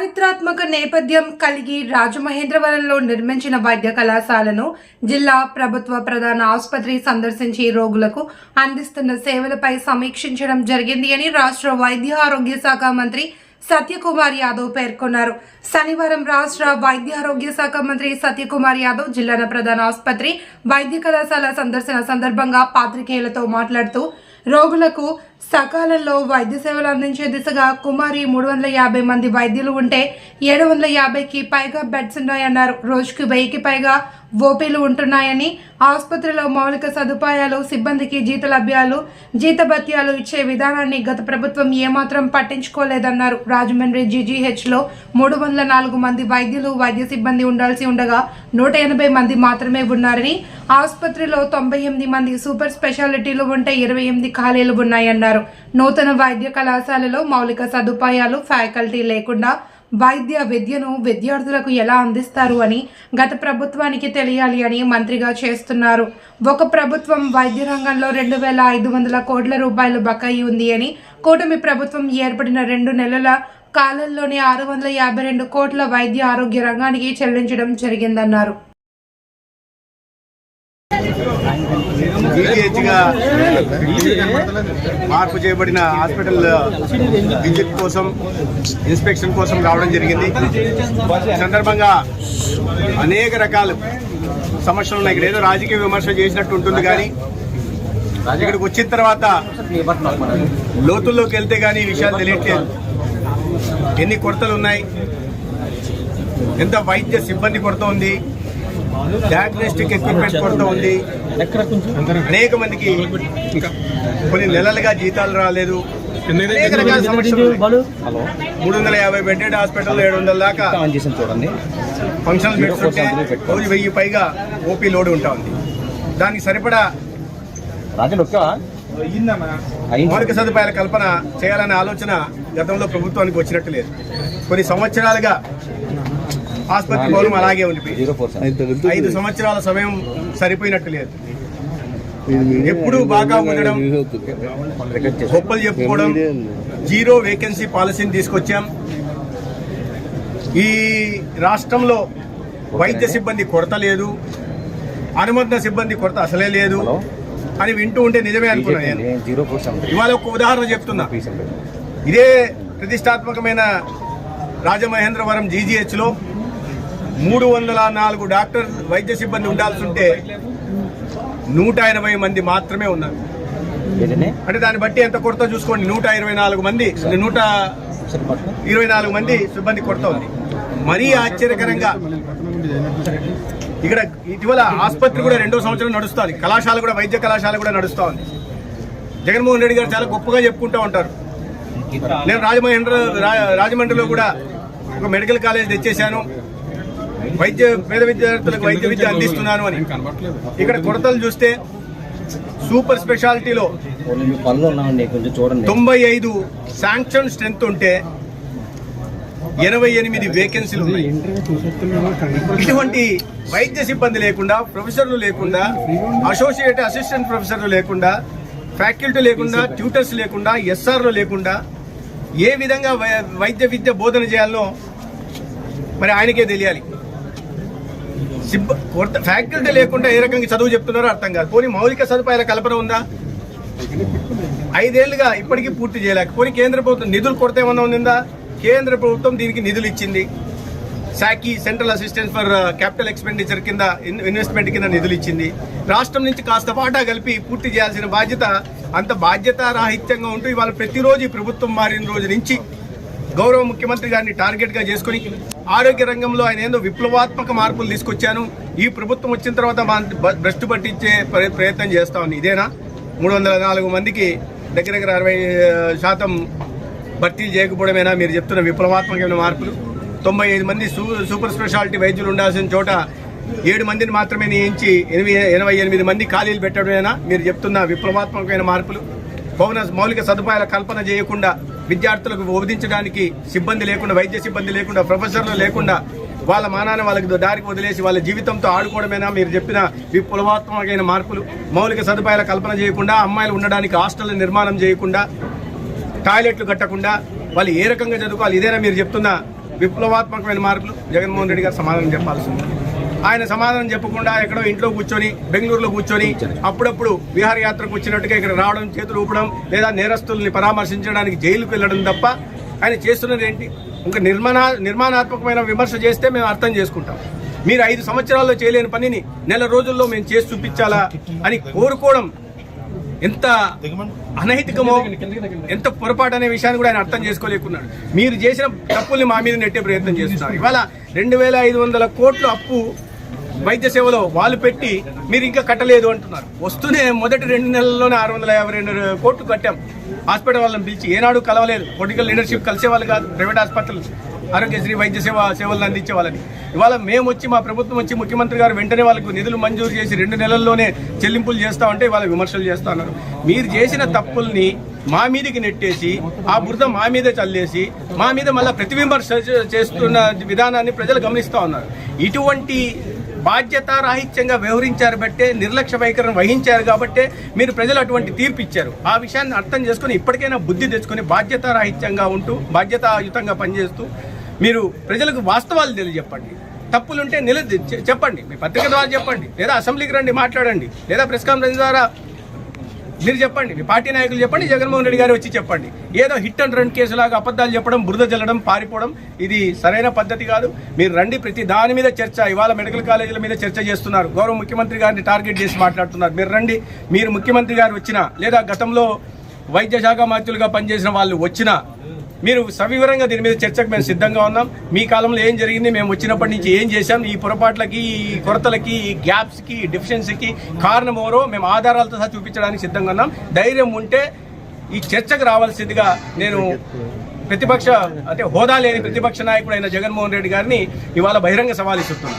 చారిత్రాత్మక నేపథ్యం కలిగి రాజమహేంద్రవరంలో నిర్మించిన వైద్య కళాశాలను జిల్లా ప్రభుత్వ ప్రధాన ఆసుపత్రి సందర్శించి రోగులకు అందిస్తున్న సేవలపై సమీక్షించడం జరిగింది అని రాష్ట్ర వైద్య ఆరోగ్య శాఖ మంత్రి సత్యకుమార్ యాదవ్ పేర్కొన్నారు. శనివారం రాష్ట్ర వైద్య ఆరోగ్య శాఖ మంత్రి సత్యకుమార్ యాదవ్ జిల్లా ప్రధాన ఆసుపత్రి వైద్య కళాశాల సందర్శన సందర్భంగా పాత్రికేయులతో మాట్లాడుతూ రోగులకు సకాలంలో వైద్య సేవలు అందించే దిశగా కుమారి మూడు వందల యాభై మంది వైద్యులు ఉంటే ఏడు వందల యాభైకి పైగా బెడ్స్ ఉన్నాయన్నారు. రోజుకి వెయ్యికి పైగా ఓపీలు ఉంటున్నాయని ఆసుపత్రిలో మౌలిక సదుపాయాలు సిబ్బందికి జీతలభ్యాలు జీతభత్యాలు ఇచ్చే విధానాన్ని గత ప్రభుత్వం ఏమాత్రం పట్టించుకోలేదన్నారు. రాజమండ్రి జీజీహెచ్లో మూడు వందల నాలుగు మంది వైద్యులు వైద్య సిబ్బంది ఉండాల్సి ఉండగా నూట ఎనభై మంది మాత్రమే ఉన్నారని ఆసుపత్రిలో తొంభై ఎనిమిది మంది సూపర్ స్పెషాలిటీలు ఉంటే ఇరవై ఎనిమిది ఖాళీలు ఉన్నాయన్నారు. నూతన వైద్య కళాశాలలో మౌలిక సదుపాయాలు ఫ్యాకల్టీ లేకుండా వైద్య విద్యను విద్యార్థులకు ఎలా అందిస్తారు అని గత ప్రభుత్వానికి తెలియాలి అని మంత్రిగా చేస్తున్నారు. ఒక ప్రభుత్వం వైద్య రంగంలో రెండు వేల ఐదు వందల కోట్ల రూపాయలు బకాయి ఉంది అని కూటమి ప్రభుత్వం ఏర్పడిన రెండు నెలల కాలంలోనే ఆరు వందల యాభై రెండు కోట్ల వైద్య ఆరోగ్య రంగానికి చెల్లించడం జరిగిందన్నారు. జీజీహెచ్గా మార్పు చేయబడిన హాస్పిటల్ విజిట్ కోసం ఇన్స్పెక్షన్ కోసం రావడం జరిగింది. సందర్భంగా అనేక రకాల సమస్యలు ఉన్నాయి. ఇక్కడ ఏదో రాజకీయ విమర్శ చేసినట్టు ఉంటుంది కానీ ఇక్కడికి వచ్చిన తర్వాత లోతుల్లోకి వెళ్తే కానీ ఈ విషయాలు తెలియట్లేదు. ఎన్ని కొరతలు ఉన్నాయి? ఎంత వైద్య సిబ్బంది కొరత ఉంది? డయాగ్నోస్టిక్ ఎక్విప్మెంట్ కొరత ఉంది. అనేక మందికి కొన్ని నెలలుగా జీతాలు రాలేదు. మూడు వందల యాభై బెడ్డెడ్ హాస్పిటల్ ఏడు వందల దాకా చూడండి. ఫంక్షనల్ బెడ్స్ ఉంటే రోజు వెయ్యి పైగా ఓపీ లోడ్ ఉంటా ఉంది. దానికి సరిపడా మౌలిక సదుపాయాల కల్పన చేయాలనే ఆలోచన గతంలో ప్రభుత్వానికి వచ్చినట్టు లేదు. కొన్ని సంవత్సరాలుగా ఆసుపత్రి భవనం అలాగే ఉండిపోయింది. ఐదు సంవత్సరాల సమయం సరిపోయినట్టు లేదు. ఎప్పుడు బాగా ఉండడం గొప్పలు చెప్పుకోవడం జీరో వేకెన్సీ పాలసీని తీసుకొచ్చాం. ఈ రాష్ట్రంలో వైద్య సిబ్బంది కొరత లేదు. అనుబంధ సిబ్బంది కొరత అసలే లేదు. అని వింటూ ఉంటే నిజమే అనుకున్నాను నేను. ఇవాళ ఒక ఉదాహరణ చెప్తున్నా. ఇదే ప్రతిష్టాత్మకమైన రాజమహేంద్రవరం జీజీహెచ్లో మూడు వందల నాలుగు డాక్టర్ వైద్య సిబ్బంది ఉండాల్సి ఉంటే నూట ఎనభై మంది మాత్రమే ఉన్నారు. అంటే దాన్ని బట్టి ఎంత కొరత చూసుకోండి? నూట ఇరవై నాలుగు మంది నూట ఇరవై నాలుగు మంది సిబ్బంది కొరత ఉంది. మరీ ఆశ్చర్యకరంగా ఇక్కడ ఇటీవల ఆసుపత్రి కూడా రెండో సంవత్సరం నడుస్తుంది. కళాశాల కూడా వైద్య కళాశాల కూడా నడుస్తూ ఉంది. జగన్మోహన్ రెడ్డి గారు చాలా గొప్పగా చెప్పుకుంటూ ఉంటారు. నేను రాజమహేంద్ర రాజమండ్రిలో కూడా ఒక మెడికల్ కాలేజ్ తెచ్చేశాను. వైద్య పేద విద్యార్థులకు వైద్య విద్య అందిస్తున్నాను అని. ఇక్కడ కొరతలు చూస్తే సూపర్ స్పెషాలిటీలో తొంభై ఐదు శాంక్షన్ స్ట్రెంత్ ఉంటే ఎనభై ఎనిమిది వేకెన్సీలు ఉన్నాయి. ఇటువంటి వైద్య సిబ్బంది లేకుండా ప్రొఫెసర్లు లేకుండా అసోసియేట్ అసిస్టెంట్ ప్రొఫెసర్లు లేకుండా ఫ్యాకల్టీ లేకుండా ట్యూటర్స్ లేకుండా ఎస్ఆర్లు లేకుండా ఏ విధంగా వై- వైద్య విద్య బోధన చేయాలో మరి ఆయనకే తెలియాలి. సిబ్బ కొరత ఫ్యాకల్టీ లేకుండా ఏ రకంగా చదువు చెప్తున్నారో అర్థం కాదు. పోనీ మౌలిక సదుపాయాల కల్పన ఉందా? ఐదేళ్ళుగా ఇప్పటికీ పూర్తి చేయలేక పోనీ కేంద్ర ప్రభుత్వం నిధులు కొరత ఏమన్నా ఉందా కేంద్ర ప్రభుత్వం దీనికి నిధులు ఇచ్చింది. సాకి central assistance for capital expenditure కింద ఇన్వెస్ట్మెంట్ కింద నిధులు ఇచ్చింది. రాష్ట్రం నుంచి కాస్త వాటా కలిపి పూర్తి చేయాల్సిన బాధ్యత అంత బాధ్యత రాహిత్యంగా ఉంటూ ఇవాళ ప్రతిరోజు ప్రభుత్వం మారిన రోజు నుంచి గౌరవ ముఖ్యమంత్రి గారిని టార్గెట్గా చేసుకుని ఆరోగ్య రంగంలో ఆయన ఏందో విప్లవాత్మక మార్పులు తీసుకొచ్చాను. ఈ ప్రభుత్వం వచ్చిన తర్వాత మా బ- భ్రష్టు పట్టించే ప్రయత్నం చేస్తా ఉంది. ఇదేనా? మూడు వందల నాలుగు మందికి దగ్గర దగ్గర అరవై శాతం భర్తీలు చేయకపోవడమేనా? మీరు చెప్తున్న విప్లవాత్మకమైన మార్పులు. తొంభై ఐదు మంది సూ- సూపర్ స్పెషాలిటీ వైద్యులు ఉండాల్సిన చోట ఏడు మందిని మాత్రమే నియమించి ఎనిమిది ఎనభై ఎనిమిది మంది ఖాళీలు పెట్టడమేనా? మీరు చెప్తున్న విప్లవాత్మకమైన మార్పులు. భవన మౌలిక సదుపాయాల కల్పన చేయకుండా విద్యార్థులకు బోధించడానికి సిబ్బంది లేకుండా వైద్య సిబ్బంది లేకుండా ప్రొఫెసర్లు లేకుండా వాళ్ళ మానాన్ని వాళ్ళకి దారికి వదిలేసి వాళ్ళ జీవితంతో ఆడుకోవడమేనా? మీరు చెప్పిన విప్లవాత్మకమైన మార్పులు మౌలిక సదుపాయాల కల్పన చేయకుండా అమ్మాయిలు ఉండడానికి హాస్టల్ నిర్మాణం చేయకుండా టాయిలెట్లు కట్టకుండా వాళ్ళు ఏ రకంగా చదువుకోవాలి? ఇదేనా మీరు చెప్తున్న విప్లవాత్మకమైన మార్పులు? జగన్మోహన్ రెడ్డి గారు సమాధానం చెప్పాల్సి ఉంది ఆయన సమాధానం చెప్పకుండా ఎక్కడో ఇంట్లో కూర్చొని బెంగళూరులో కూర్చొని అప్పుడప్పుడు విహారయాత్రకు వచ్చినట్టుగా ఇక్కడ రావడం చేతులు ఊపడం లేదా నేరస్తుల్ని పరామర్శించడానికి జైలుకు వెళ్ళడం తప్ప ఆయన చేస్తున్నది ఏంటి? ఇంకా నిర్మాణ నిర్మాణాత్మకమైన విమర్శ చేస్తే మేము అర్థం చేసుకుంటాం. మీరు ఐదు సంవత్సరాల్లో చేయలేని పనిని నెల రోజుల్లో మేము చేసి చూపించాలా అని కోరుకోవడం ఎంత అనైతికమో ఎంత పొరపాటు అనే విషయాన్ని కూడా ఆయన అర్థం చేసుకోలేకున్నాడు. మీరు చేసిన తప్పుల్ని మా మీద నెట్టే ప్రయత్నం చేస్తున్నారు. ఇవాళ రెండు వేల ఐదు వందల కోట్లు అప్పు వైద్య సేవలో వాళ్ళు పెట్టి మీరు ఇంకా కట్టలేదు అంటున్నారు. వస్తూనే మొదటి రెండు నెలల్లోనే ఆరు వందల యాభై రెండు కోట్లు కట్టాం. హాస్పిటల్ వాళ్ళని పిలిచి ఏనాడు కలవలేదు. పొలిటికల్ లీడర్షిప్ కలిసే వాళ్ళు కాదు. ప్రైవేట్ హాస్పిటల్ ఆరోగ్యశ్రీ వైద్య సేవ సేవలను అందించే వాళ్ళని. ఇవాళ మేము వచ్చి మా ప్రభుత్వం వచ్చి ముఖ్యమంత్రి గారు వెంటనే వాళ్ళకు నిధులు మంజూరు చేసి రెండు నెలల్లోనే చెల్లింపులు చేస్తా ఉంటే వాళ్ళ విమర్శలు చేస్తా ఉన్నారు. మీరు చేసిన తప్పుల్ని మా మీదకి నెట్టేసి ఆ బురద మా మీద చల్లేసి మా మీద మళ్ళీ ప్రతిబింబర్శ చేస్తున్న విధానాన్ని ప్రజలు గమనిస్తూ ఉన్నారు. ఇటువంటి బాధ్యత రాహిత్యంగా వ్యవహరించారు బట్టే నిర్లక్ష్య వైఖరిని వహించారు కాబట్టే మీరు ప్రజలు అటువంటి తీర్పు ఇచ్చారు. ఆ విషయాన్ని అర్థం చేసుకుని ఇప్పటికైనా బుద్ధి తెచ్చుకొని బాధ్యత రాహిత్యంగా ఉంటూ బాధ్యతాయుతంగా పనిచేస్తూ మీరు ప్రజలకు వాస్తవాలు తెలియజెప్పండి. తప్పులుంటే నిల చెప్పండి. మీ పత్రిక ద్వారా చెప్పండి. లేదా అసెంబ్లీకి రండి మాట్లాడండి. లేదా ప్రెస్ కాన్ఫరెన్స్ ద్వారా మీరు చెప్పండి. మీ పార్టీ నాయకులు చెప్పండి జగన్మోహన్ రెడ్డి గారు వచ్చి చెప్పండి. ఏదో హిట్ అండ్ రన్ కేసులాగా అబద్ధాలు చెప్పడం బురద జల్లడం పారిపోవడం ఇది సరైన పద్ధతి కాదు. మీరు రండి ప్రతి దాని మీద చర్చ ఇవాళ మెడికల్ కాలేజీల మీద చర్చ చేస్తున్నారు. గౌరవ ముఖ్యమంత్రి గారిని టార్గెట్ చేసి మాట్లాడుతున్నారు. మీరు రండి. మీరు ముఖ్యమంత్రి గారు వచ్చినా లేదా గతంలో వైద్య శాఖ మంత్రులుగా పనిచేసిన వాళ్ళు వచ్చినా మీరు సవివరంగా దీని మీద చర్చకు మేము సిద్ధంగా ఉన్నాం. మీ కాలంలో ఏం జరిగింది? మేము వచ్చినప్పటి నుంచి ఏం చేశాం? ఈ పొరపాట్లకి ఈ కొరతలకి ఈ గ్యాప్స్కి ఈ కారణం ఎవరో మేము ఆధారాలతో సహా చూపించడానికి సిద్ధంగా ఉన్నాం. ధైర్యం ఉంటే ఈ చర్చకు రావాల్సిందిగా నేను ప్రతిపక్ష అంటే హోదా లేని ప్రతిపక్ష నాయకుడైన జగన్మోహన్ రెడ్డి గారిని ఇవాళ బహిరంగ సవాల్ ఇస్తున్నాను